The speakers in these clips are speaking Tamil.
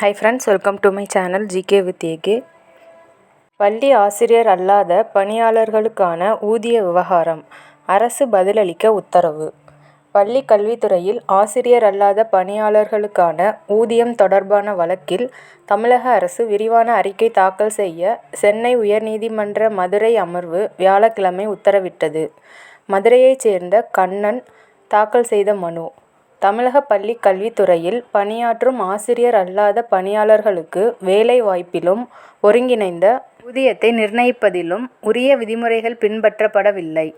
Hi friends welcome to my channel G K with A K பள்ளி ஆசிரியர் அல்லாத பணியாளர்களுக்கான ஊதிய விவகாரம். அரசு பதிலளிக்க உத்தரவு. பள்ளி கல்வித்துறையில் ஆசிரியர் அல்லாத பணியாளர்களுக்கான ஊதியம் தொடர்பான வழக்கில் தமிழக அரசு விரிவான அறிக்கை தாக்கல் செய்ய சென்னை உயர்நீதிமன்ற மதுரை அமர்வு வியாழக்கிழமை உத்தரவிட்டது. மதுரையைச் சேர்ந்த கண்ணன் தாக்கல் செய்த மனு. தமிழக பள்ளி கல்வித்துறையில் பணியாற்றும் ஆசிரியர் அல்லாத பணியாளர்களுக்கு வேலை வாய்ப்பிலும் ஒருங்கிணைந்த ஊதியத்தை நிர்ணயிப்பதிலும் உரிய விதிமுறைகள் பின்பற்றப்படவில்லை.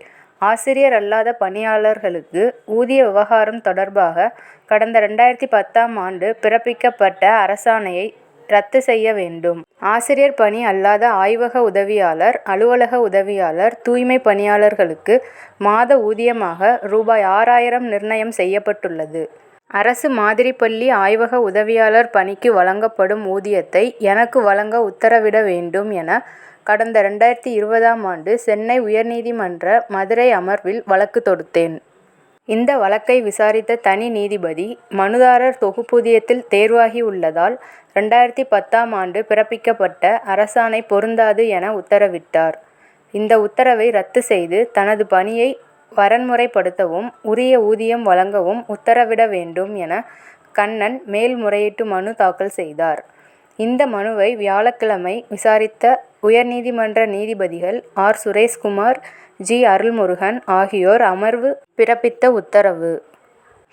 ஆசிரியர் அல்லாத பணியாளர்களுக்கு ஊதிய விவகாரம் தொடர்பாக கடந்த ரெண்டாயிரத்தி பத்தாம் ஆண்டு பிறப்பிக்கப்பட்ட அரசாணையை ரத்து செய்ய வேண்டும். ஆசிரியர் பணி அல்லாத ஆய்வக உதவியாளர் அலுவலக உதவியாளர் தூய்மை பணியாளர்களுக்கு மாத ஊதியமாக ரூபாய் ஆறாயிரம் நிர்ணயம் செய்யப்பட்டுள்ளது. அரசு மாதிரிப்பள்ளி ஆய்வக உதவியாளர் பணிக்கு வழங்கப்படும் ஊதியத்தை எனக்கு வழங்க உத்தரவிட வேண்டும் என கடந்த இரண்டாயிரத்து இருபதாம் ஆண்டு சென்னை உயர்நீதிமன்ற மதுரை அமர்வில் வழக்கு தொடுத்தேன். இந்த வழக்கை விசாரித்த தனி நீதிபதி மனுதாரர் தொகுப்பூதியத்தில் தேர்வாகி உள்ளதால் பத்தாம் ஆண்டு பிறப்பிக்கப்பட்ட அரசாணை பொருந்தாது என உத்தரவிட்டார். இந்த உத்தரவை ரத்து செய்து தனது பணியை வரன்முறைப்படுத்தவும் உரிய ஊதியம் வழங்கவும் உத்தரவிட வேண்டும் என கண்ணன் மேல்முறையீட்டு மனு தாக்கல் செய்தார். இந்த மனுவை வியாழக்கிழமை விசாரித்த உயர்நீதிமன்ற நீதிபதிகள் ஆர். சுரேஷ்குமார் ஜி. அருள்முருகன் ஆகியோர் அமர்வு பிறப்பித்த உத்தரவு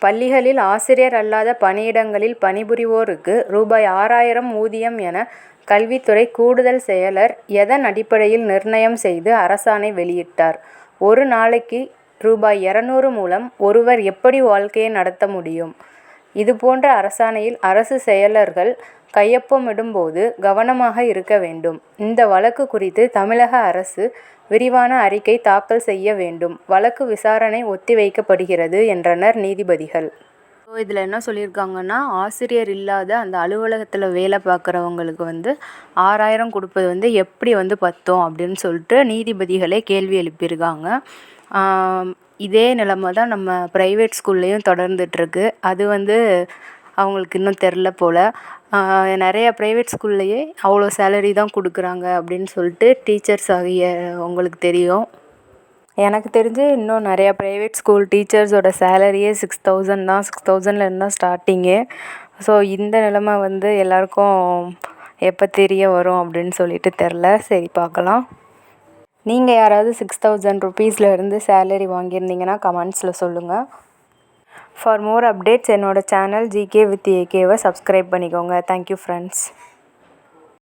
பள்ளிகளில் ஆசிரியர் அல்லாத பணியிடங்களில் பணிபுரிவோருக்கு ரூபாய் ஆறாயிரம் ஊதியம் என கல்வித்துறை கூடுதல் செயலர் எதன் அடிப்படையில் நிர்ணயம் செய்து அரசாணை வெளியிட்டார். ஒரு நாளைக்கு ரூபாய் இருநூறு மூலம் ஒருவர் எப்படி வாழ்க்கையை நடத்த முடியும்? இதுபோன்ற அரசாணையில் அரசு செயலர்கள் கையொப்பமிடும்போது கவனமாக இருக்க வேண்டும். இந்த வழக்கு குறித்து தமிழக அரசு விரிவான அறிக்கை தாக்கல் செய்ய வேண்டும். வழக்கு விசாரணை ஒத்தி வைக்கப்படுகிறது என்றனர் நீதிபதிகள். ஸோ இதில் என்ன சொல்லியிருக்காங்கன்னா ஆசிரியர் இல்லாத அந்த அலுவலகத்தில் வேலை பார்க்குறவங்களுக்கு வந்து ஆறாயிரம் கொடுப்பது வந்து எப்படி வந்து பத்தும் அப்படின்னு சொல்லிட்டு நீதிபதிகளே கேள்வி எழுப்பியிருக்காங்க. இதே நிலைமை தான் நம்ம ப்ரைவேட் ஸ்கூல்லேயும் தொடர்ந்துட்டுருக்கு. அது வந்து அவங்களுக்கு இன்னும் தெரில போல். நிறைய ப்ரைவேட் ஸ்கூல்லையே அவ்வளோ சேலரி தான் கொடுக்குறாங்க அப்படின்னு சொல்லிட்டு டீச்சர்ஸ் ஆகிய உங்களுக்கு தெரியும். எனக்கு தெரிஞ்சு இன்னும் நிறையா ப்ரைவேட் ஸ்கூல் டீச்சர்ஸோட சேலரியே சிக்ஸ் தௌசண்ட் தான். சிக்ஸ் தௌசண்ட்லேருந்து தான் ஸ்டார்டிங்கு ஸோ இந்த நிலமை வந்து எல்லாருக்கும் எப்போ தெரிய வரும் அப்படின்னு சொல்லிட்டு தெரில. சரி பார்க்கலாம். நீங்கள் யாராவது சிக்ஸ் தௌசண்ட் ருபீஸில் இருந்து சேலரி வாங்கியிருந்தீங்கன்னா கமெண்ட்ஸில் சொல்லுங்கள். ஃபார் மோர் அப்டேட்ஸ் என்னோட சேனல் ஜிகே வித் ஏகேவை சப்ஸ்கிரைப் பண்ணிக்கோங்க. Thank you friends.